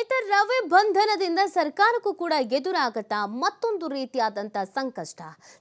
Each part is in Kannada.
ಇತ ರವೆ ಬಂಧನದಿಂದ ಸರ್ಕಾರಕ್ಕೂ ಕೂಡ ಎದುರಾಗತ್ತಾ ಮತ್ತೊಂದು ರೀತಿಯಾದಂತ ಸಂಕಷ್ಟ.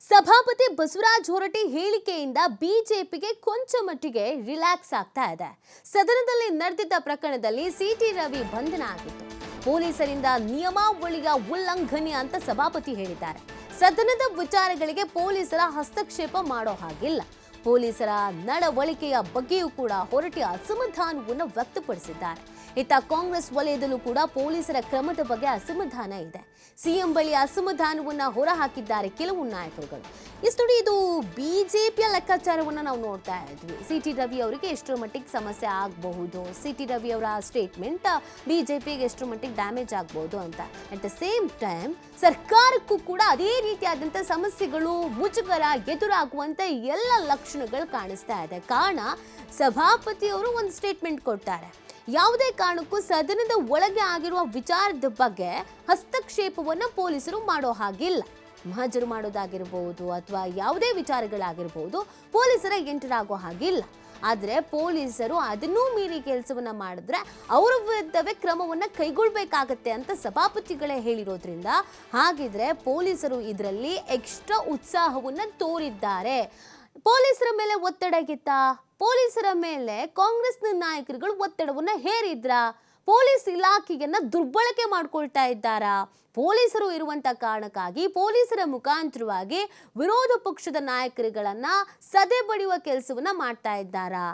ಸಭಾಪತಿ ಬಸವರಾಜ ಹೊರಟಿ ಹೇಳಿಕೆಯಿಂದ ಬಿಜೆಪಿಗೆ ಕೊಂಚ ಮಟ್ಟಿಗೆ ರಿಲ್ಯಾಕ್ಸ್ ಆಗ್ತಾ ಇದೆ. ಸದನದಲ್ಲಿ ನಡೆದಿದ್ದ ಪ್ರಕರಣದಲ್ಲಿ ಸಿಟಿ ರವಿ ಬಂಧನ ಆಗಿತ್ತು. ಪೊಲೀಸರಿಂದ ನಿಯಮಾವಳಿಯ ಉಲ್ಲಂಘನೆ ಅಂತ ಸಭಾಪತಿ ಹೇಳಿದ್ದಾರೆ. ಸದನದ ವಿಚಾರಗಳಿಗೆ ಪೊಲೀಸರ ಹಸ್ತಕ್ಷೇಪ ಮಾಡೋ ಹಾಗಿಲ್ಲ. ಪೊಲೀಸರ ನಡವಳಿಕೆಯ ಬಗ್ಗೆಯೂ ಕೂಡ ಹೊರಟಿ ಅಸಮಾಧಾನವನ್ನು ವ್ಯಕ್ತಪಡಿಸಿದ್ದಾರೆ. ಇತ್ತ ಕಾಂಗ್ರೆಸ್ ವಲಯದಲ್ಲೂ ಕೂಡ ಪೊಲೀಸರ ಕ್ರಮದ ಬಗ್ಗೆ ಅಸಮಾಧಾನ ಇದೆ. ಸಿಎಂ ಬಳಿ ಅಸಮಾಧಾನವನ್ನ ಹೊರಹಾಕಿದ್ದಾರೆ ಕೆಲವು ನಾಯಕರುಗಳು. ಇಷ್ಟೊಡಿ ಇದು ಬಿಜೆಪಿಯ ಲೆಕ್ಕಾಚಾರವನ್ನ ನಾವು ನೋಡ್ತಾ ಇದ್ವಿ. ಸಿ ಟಿ ರವಿ ಅವರಿಗೆ ಎಷ್ಟರ ಮಟ್ಟಿಗೆ ಸಮಸ್ಯೆ ಆಗಬಹುದು? ಸಿ ಟಿ ರವಿ ಅವರ ಸ್ಟೇಟ್ಮೆಂಟ್ ಬಿಜೆಪಿಗೆ ಎಷ್ಟರ ಮಟ್ಟಿಗೆ ಡ್ಯಾಮೇಜ್ ಆಗಬಹುದು ಅಂತ. ಅಟ್ ದ ಸೇಮ್ ಟೈಮ್ ಸರ್ಕಾರಕ್ಕೂ ಕೂಡ ಅದೇ ರೀತಿಯಾದಂಥ ಸಮಸ್ಯೆಗಳು ಮುಜುಗರ ಎದುರಾಗುವಂತ ಎಲ್ಲ ಲಕ್ಷಣಗಳು ಕಾಣಿಸ್ತಾ ಇದೆ. ಕಾರಣ ಸಭಾಪತಿಯವರು ಒಂದು ಸ್ಟೇಟ್ಮೆಂಟ್ ಕೊಡ್ತಾರೆ. ಯಾವುದೇ ಕಾರಣಕ್ಕೂ ಸದನದ ಒಳಗೆ ಆಗಿರುವ ವಿಚಾರದ ಬಗ್ಗೆ ಹಸ್ತಕ್ಷೇಪವನ್ನು ಪೊಲೀಸರು ಮಾಡೋ ಹಾಗಿಲ್ಲ. ಮಹಜರು ಮಾಡೋದಾಗಿರ್ಬೋದು ಅಥವಾ ಯಾವುದೇ ವಿಚಾರಗಳಾಗಿರ್ಬೋದು ಪೊಲೀಸರ ಎಂಟರ್ ಆಗೋ ಹಾಗಿಲ್ಲ. ಆದರೆ ಪೊಲೀಸರು ಅದನ್ನೂ ಮೀರಿ ಕೆಲಸವನ್ನ ಮಾಡಿದ್ರೆ ಅವರ ವಿರುದ್ಧವೇ ಕ್ರಮವನ್ನು ಕೈಗೊಳ್ಳಬೇಕಾಗತ್ತೆ ಅಂತ ಸಭಾಪತಿಗಳೇ ಹೇಳಿರೋದ್ರಿಂದ ಹಾಗಿದ್ರೆ ಪೊಲೀಸರು ಇದರಲ್ಲಿ ಎಕ್ಸ್ಟ್ರಾ ಉತ್ಸಾಹವನ್ನು ತೋರಿದ್ದಾರೆ. ಪೊಲೀಸರ ಮೇಲೆ ಒತ್ತಡ ಗಿತ್ತ? ಪೊಲೀಸರ ಮೇಲೆ ಕಾಂಗ್ರೆಸ್ನ ನಾಯಕರುಗಳು ಒತ್ತಡವನ್ನ ಹೇರಿದ್ರ? ಪೊಲೀಸ್ ಇಲಾಖೆಯನ್ನ ದುರ್ಬಳಕೆ ಮಾಡ್ಕೊಳ್ತಾ ಇದ್ದಾರಾ? ಪೊಲೀಸರು ಇರುವಂತ ಕಾರಣಕ್ಕಾಗಿ ಪೊಲೀಸರ ಮುಖಾಂತರವಾಗಿ ವಿರೋಧ ಪಕ್ಷದ ನಾಯಕರುಗಳನ್ನ ಸದೆ ಬಡಿಯುವ ಕೆಲಸವನ್ನ ಮಾಡ್ತಾ ಇದ್ದಾರಾ?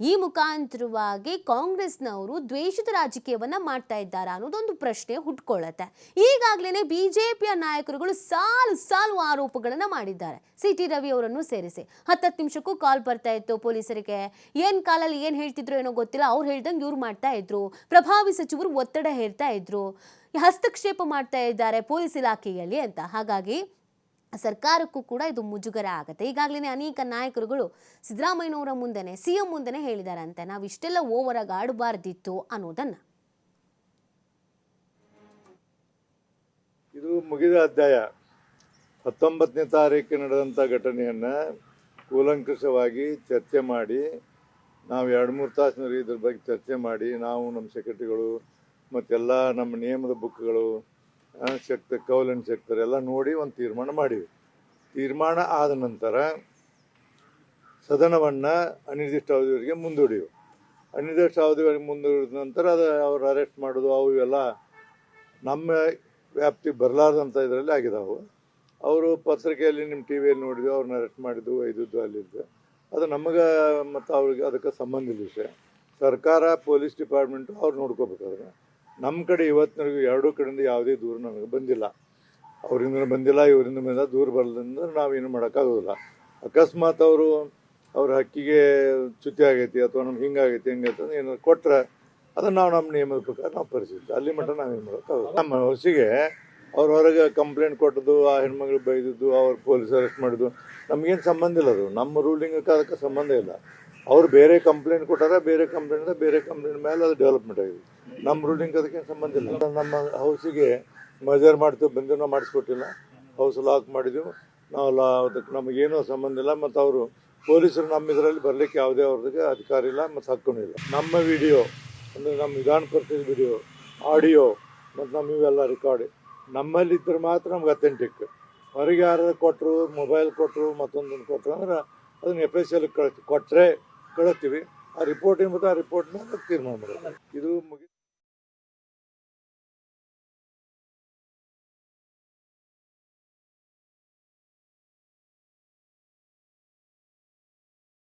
ಈ ಮುಖಾಂತರವಾಗಿ ಕಾಂಗ್ರೆಸ್ನವರು ದ್ವೇಷದ ರಾಜಕೀಯವನ್ನ ಮಾಡ್ತಾ ಇದ್ದಾರಾ ಅನ್ನೋದೊಂದು ಪ್ರಶ್ನೆ ಹುಟ್ಕೊಳ್ಳುತ್ತೆ. ಈಗಾಗಲೇ ಬಿಜೆಪಿಯ ನಾಯಕರುಗಳು ಸಾಲು ಸಾಲು ಆರೋಪಗಳನ್ನ ಮಾಡಿದ್ದಾರೆ. ಸಿ ಟಿ ರವಿ ಅವರನ್ನು ಸೇರಿಸಿ. ಹತ್ತತ್ತು ನಿಮಿಷಕ್ಕೂ ಕಾಲ್ ಬರ್ತಾ ಇತ್ತು ಪೊಲೀಸರಿಗೆ. ಏನ್ ಕಾಲಲ್ಲಿ ಏನ್ ಹೇಳ್ತಿದ್ರು ಏನೋ ಗೊತ್ತಿಲ್ಲ. ಅವ್ರು ಹೇಳ್ದಂಗೆ ಇವ್ರು ಮಾಡ್ತಾ ಇದ್ರು. ಪ್ರಭಾವಿ ಸಚಿವರು ಒತ್ತಡ ಹೇರ್ತಾ ಇದ್ರು. ಹಸ್ತಕ್ಷೇಪ ಮಾಡ್ತಾ ಇದ್ದಾರೆ ಪೊಲೀಸ್ ಇಲಾಖೆಯಲ್ಲಿ ಅಂತ. ಹಾಗಾಗಿ ಸರ್ಕಾರಕ್ಕೂ ಕೂಡ ಇದು ಮುಜುಗರ ಆಗುತ್ತೆ. ಈಗಾಗಲೇ ಅನೇಕ ನಾಯಕರುಗಳು ಸಿದ್ದರಾಮಯ್ಯನವರ ಮುಂದೆನೆ ಸಿ ಎಂ ಮುಂದೆನೆ ಹೇಳಿದಾರಂತೆ, ನಾವು ಇಷ್ಟೆಲ್ಲ ಓವರ್ ಆಗಿ ಆಡಬಾರ್ದಿತ್ತು ಅನ್ನೋದನ್ನ. ಇದು ಮುಗಿದ ಅಧ್ಯಾಯ. ಹತ್ತೊಂಬತ್ತನೇ ತಾರೀಕು ನಡೆದಂಥ ಘಟನೆಯನ್ನು ಕೂಲಂಕಷವಾಗಿ ಚರ್ಚೆ ಮಾಡಿ, ನಾವು ಎರಡು ಮೂರು ತಾಸಿನಲ್ಲಿ ಇದ್ರ ಬಗ್ಗೆ ಚರ್ಚೆ ಮಾಡಿ, ನಾವು ನಮ್ಮ ಸೆಕ್ರೆಟರಿಗಳು ಮತ್ತೆಲ್ಲ ನಮ್ಮ ನಿಯಮದ ಬುಕ್ಗಳು ಶಕ್ತ ಕೌಲನ್ ಶಕ್ತರು ಎಲ್ಲ ನೋಡಿ ಒಂದು ತೀರ್ಮಾನ ಮಾಡಿವಿ ತೀರ್ಮಾನ ಆದ ನಂತರ ಸದನವನ್ನು ಅನಿರ್ದಿಷ್ಟ ಅವಧಿವರೆಗೆ ಮುಂದೂಡಿವು ಅನಿರ್ದಿಷ್ಟ ಅವಧಿವರೆಗೆ ಮುಂದೂಡಿದ ನಂತರ ಅದು ಅವ್ರು ಅರೆಸ್ಟ್ ಮಾಡೋದು, ಅವು ಇವೆಲ್ಲ ನಮ್ಮ ವ್ಯಾಪ್ತಿ ಬರಲಾರ್ದಂಥ ಇದರಲ್ಲಿ ಆಗಿದಾವು. ಅವರು ಪತ್ರಿಕೆಯಲ್ಲಿ ನಿಮ್ಮ ಟಿ ವಿಯಲ್ಲಿ ನೋಡಿದ್ವಿ ಅವ್ರನ್ನ ಅರೆಸ್ಟ್ ಮಾಡಿದ್ದು ಒಯ್ದದ್ದು ಅಲ್ಲಿದ್ದು. ಅದು ನಮಗೆ ಮತ್ತು ಅವ್ರಿಗೆ ಅದಕ್ಕೆ ಸಂಬಂಧ ವಿಷಯ ಸರ್ಕಾರ ಪೊಲೀಸ್ ಡಿಪಾರ್ಟ್ಮೆಂಟು ಅವ್ರು ನೋಡ್ಕೋಬೇಕಾದ್ರೆ. ನಮ್ಮ ಕಡೆ ಇವತ್ತಿನವರೆಗೂ ಎರಡೂ ಕಡೆಯಿಂದ ಯಾವುದೇ ದೂರ ನನಗೆ ಬಂದಿಲ್ಲ. ಅವರಿಂದ ಬಂದಿಲ್ಲ ಇವರಿಂದ ಬಂದಿಲ್ಲ. ದೂರ ಬರಲಿಂದ ನಾವೇನು ಮಾಡೋಕ್ಕಾಗೋದಿಲ್ಲ. ಅಕಸ್ಮಾತ್ ಅವರು ಅವ್ರ ಹಕ್ಕಿಗೆ ಚ್ಯುತಿ ಆಗೈತಿ ಅಥವಾ ನಮ್ಗೆ ಹಿಂಗಾಗೈತಿ, ಹಿಂಗೈತೆ ಅಂತ ಏನಾದ್ರು ಕೊಟ್ಟರೆ ಅದನ್ನು ನಾವು ನಮ್ಮ ನಿಯಮದ ಪ್ರಕಾರ ನಾವು ಪರಿಸ್ಥಿತಿ ಅಲ್ಲಿ ಮಟ್ಟ ನಾವೇನು ಮಾಡೋಕ್ಕಾಗೋದು ನಮ್ಮ ಹೊಸಿಗೆ ಅವ್ರ ಹೊರಗೆ ಕಂಪ್ಲೇಂಟ್ ಕೊಟ್ಟದ್ದು, ಆ ಹೆಣ್ಮಗಳು ಬೈದಿದ್ದು, ಅವ್ರು ಪೊಲೀಸ್ ಅರೆಸ್ಟ್ ಮಾಡಿದ್ದು, ನಮಗೇನು ಸಂಬಂಧ ಇಲ್ಲ ಅದು. ನಮ್ಮ ರೂಲಿಂಗ್ ಅದಕ್ಕೆ ಸಂಬಂಧ ಇಲ್ಲ. ಅವ್ರು ಬೇರೆ ಕಂಪ್ಲೇಂಟ್ ಕೊಟ್ಟಾರ ಬೇರೆ ಕಂಪ್ಲೇಂಟ್ ಬೇರೆ ಕಂಪ್ಲೇಂಟ್ ಮೇಲೆ ಅದು ಡೆವಲಪ್ಮೆಂಟ್ ಆಗಿದೆ. ನಮ್ಮ ರೂಲಿಂಗ್ ಅದಕ್ಕೆ ಸಂಬಂಧ ಇಲ್ಲ. ನಮ್ಮ ಹೌಸಿಗೆ ಮೆಜರ್ ಮಾಡ್ತೀವಿ ಬಂದು ಮಾಡಿಸ್ಕೊಟ್ಟಿಲ್ಲ. ಹೌಸ್ ಲಾಕ್ ಮಾಡಿದೆವು. ನಾವು ಲಾ, ಅದಕ್ಕೆ ನಮಗೇನೂ ಸಂಬಂಧ ಇಲ್ಲ. ಮತ್ತು ಅವರು ಪೊಲೀಸರು ನಮ್ಮ ಇದರಲ್ಲಿ ಬರಲಿಕ್ಕೆ ಯಾವುದೇ ಅವ್ರದಕ್ಕೆ ಅಧಿಕಾರ ಇಲ್ಲ ಮತ್ತು ಹಕ್ಕೂ ಇಲ್ಲ. ನಮ್ಮ ವಿಡಿಯೋ ಅಂದರೆ ನಮ್ಮ ವಿಧಾನ ಪರಿಷತ್ ವಿಡಿಯೋ ಆಡಿಯೋ ಮತ್ತು ನಮ್ಮ ಇವೆಲ್ಲ ರೆಕಾರ್ಡ್ ನಮ್ಮಲ್ಲಿದ್ದರೆ ಮಾತ್ರ ನಮ್ಗೆ ಅಥೆಂಟಿಕ್ ಹೊರಗೆ ಯಾರು ಕೊಟ್ಟರು ಮೊಬೈಲ್ ಕೊಟ್ಟರು ಮತ್ತೊಂದನ್ನು ಕೊಟ್ಟರು ಅಂದ್ರೆ ಅದನ್ನು ಎಫ್ ಎಸ್ ಎಲ್ ಕೊಟ್ಟರೆ ಕಳಿಸ್ತೀವಿ ಆ ರಿಪೋರ್ಟ್ ಏನು ಆ ರಿಪೋರ್ಟ್ ಮೇಲೆ ತೀರ್ಮಾನ ಮಾಡೋದು ಇದು ಮುಗಿ